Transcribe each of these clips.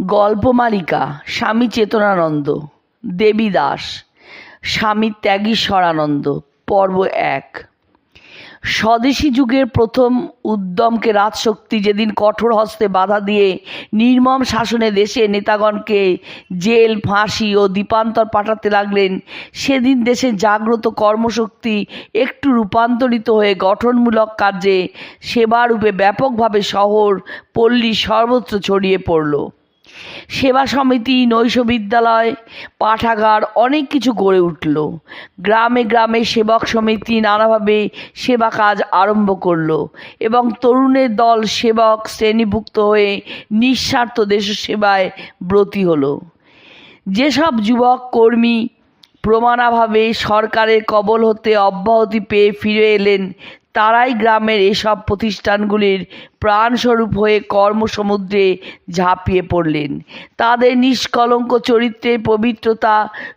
গল্পমালিকা স্বামী চেতনানন্দ, দেবী দাস, স্বামী ত্যাগীশ্বরানন্দ পর্ব এক। স্বদেশী যুগের প্রথম উদ্যমকে রাজশক্তি যেদিন কঠোর হস্তে বাধা দিয়ে নির্মম শাসনে দেশে নেতাগণকে জেল, ফাঁসি ও দ্বীপান্তর পাঠাতে লাগলেন, সেদিন দেশে জাগ্রত কর্মশক্তি একটু রূপান্তরিত হয়ে গঠনমূলক কার্যে সেবারূপে ব্যাপকভাবে শহর পল্লী সর্বত্র ছড়িয়ে পড়ল। সেবা সমিতি, নৈশ বিদ্যালয়, পাঠাগার, অনেক কিছু গড়ে উঠল। গ্রামে গ্রামে সেবক সমিতি নানাভাবে সেবা কাজ আরম্ভ করল এবং তরুণের দল সেবক শ্রেণীভুক্ত হয়ে নিঃস্বার্থ দেশ সেবায় ব্রতী হলো। যেসব যুবক, কর্মী প্রমাণাভাবে সরকারের কবল হতে অব্যাহতি পেয়ে ফিরে এলেন তারাই গ্রামের এসব প্রতিষ্ঠানগুলির প্রাণস্বরূপ হয়ে কর্মসমুদ্রে ঝাঁপিয়ে পড়লেন। তাদের নিষ্কলঙ্ক চরিত্রের পবিত্রতা,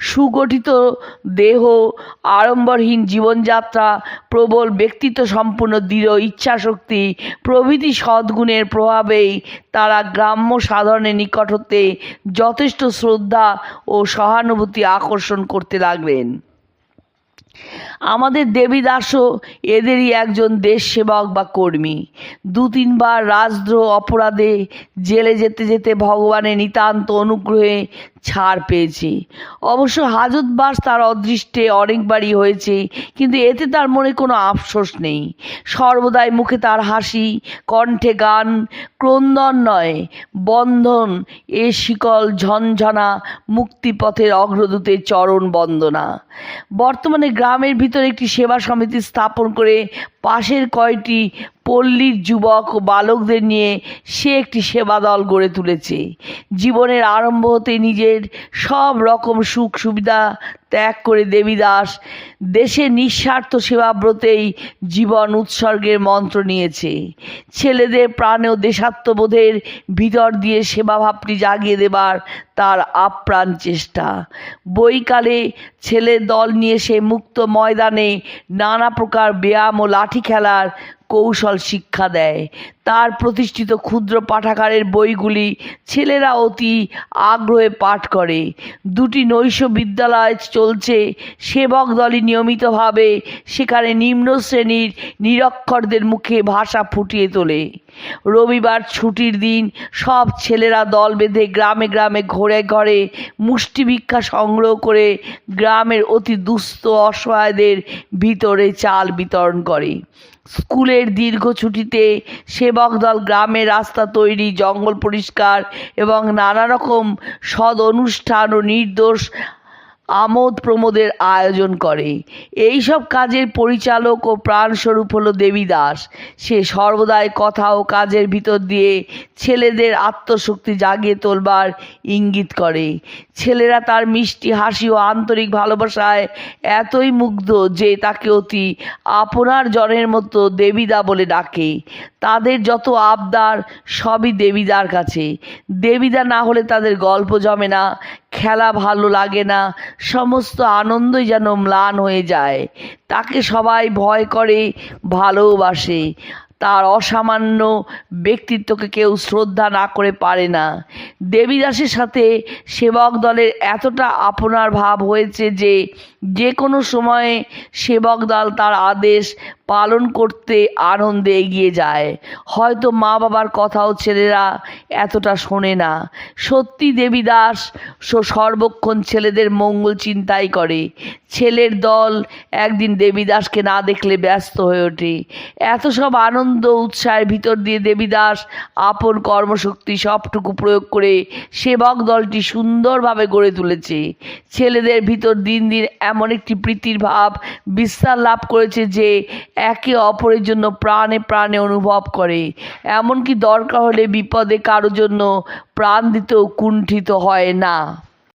সুগঠিত দেহ, আড়ম্বরহীন জীবনযাত্রা, প্রবল ব্যক্তিত্ব সম্পূর্ণ দৃঢ় ইচ্ছাশক্তি প্রভৃতি সদ্গুণের প্রভাবেই তারা গ্রাম্য সাধারণের নিকট হতে যথেষ্ট শ্রদ্ধা ও সহানুভূতি আকর্ষণ করতে লাগলেন। আমাদের দেবীদাসও এদেরই একজন দেশ সেবক বা কর্মী। দু তিনবার রাজদ্রোহ অপরাধে জেলে যেতে যেতে ভগবানের নিতান্ত অনুগ্রহে ছাড় পেয়েছে। অবশ্য হাজতবাস তার অদৃষ্টে অনেকবারই হয়েছে, কিন্তু এতে তার মনে কোনো আফসোস নেই। সর্বদাই মুখে তার হাসি, কণ্ঠে গান, ক্রন্দন নয়, বন্ধন এ শিকল ঝনঝনা মুক্তিপথের অগ্রদূতের চরণ বন্দনা। বর্তমানে গ্রামের ভিতরে একটি সেবা সমিতি স্থাপন করে পাশের কয়টি পল্লীর যুবক ও বালকদের নিয়ে সে একটি সেবা দল গড়ে তুলেছে। জীবনের আরম্ভ হতে নিজের সব রকম সুখ সুবিধা ত্যাগ করে দেবীদাস দেশে নিঃস্বার্থ সেবাব্রতেই জীবন উৎসর্গের মন্ত্র নিয়েছে। ছেলেদের প্রাণেও দেশাত্মবোধের ভিতর দিয়ে সেবাভাবটি জাগিয়ে দেবার তার আপ্রাণ চেষ্টা। বইকালে ছেলের দল নিয়ে সে মুক্ত ময়দানে নানা প্রকার ব্যায়াম ও লাঠি খেলার কৌশল শিক্ষা দেয়। তার প্রতিষ্ঠিত ক্ষুদ্র পাঠাগারের বইগুলি ছেলেরা অতি আগ্রহে পাঠ করে। দুটি নৈশ বিদ্যালয় চলছে। সেবক দলই নিয়মিতভাবে সেখানে নিম্ন শ্রেণির নিরক্ষরদের মুখে ভাষা ফুটিয়ে তোলে। রবিবার ছুটির দিন সব ছেলেরা দল বেঁধে গ্রামে গ্রামে ঘরে ঘরে মুষ্টিভিক্ষা সংগ্রহ করে গ্রামের অতি দুস্থ অসহায়দের ভিতরে চাল বিতরণ করে। স্কুলের দীর্ঘ ছুটিতে সেবক দল গ্রামে রাস্তা তৈরি, জঙ্গল পরিষ্কার এবং নানা রকম সদ অনুষ্ঠান ও নির্দোষ আমোদ প্রমোদের আয়োজন করে। এই সব কাজের পরিচালক ও প্রাণস্বরূপ হলো দেবীদাস। সে সর্বদাই কথা ও কাজের ভিতর দিয়ে ছেলেদের আত্মশক্তি জাগিয়ে তোলবার ইঙ্গিত করে। ছেলেরা তার মিষ্টি হাসি ও আন্তরিক ভালোবাসায় এতই মুগ্ধ যে তাকে অতি আপনার জনের মতো দেবীদা বলে ডাকে। তাদের যত আবদার সবই দেবীদার কাছে। দেবীদা না হলে তাদের গল্প জমে না। খেলা ভালো লাগে না, সমস্ত আনন্দই যেন ম্লান হয়ে যায়। তাকে সবাই ভয় করে, ভালোবাসে। তার অসামান্য ব্যক্তিত্বকে কেউ শ্রদ্ধা না করে পারে না। দেবীদাসের সাথে সেবক দলের এতটা আপনার ভাব হয়েছে যে যে কোনো সময়ে সেবক দল তার আদেশ পালন করতে আনন্দে এগিয়ে যায়। হয়তো মা বাবার কথাও ছেলেরা এতটা শোনে না। সত্যি দেবীদাস সর্বক্ষণ ছেলেদের মঙ্গল চিন্তাই করে। ছেলের দল একদিন দেবীদাসকে না দেখলে ব্যস্ত হয়ে ওঠে। এত সব আনন্দ উৎসাহের ভিতর দিয়ে দেবীদাস আপন কর্মশক্তি সবটুকু প্রয়োগ করে সেবক দলটি সুন্দরভাবে গড়ে তুলেছে। ছেলেদের ভিতর দিন দিন এমন একটি প্রীতির ভাব, বিস্তার লাভ করেছে যে একে অপরের জন্য প্রাণে প্রাণে অনুভব করে। এমনকি দরকার হলে বিপদে কারও জন্য প্রাণ দিতেও কুণ্ঠিত হয় না।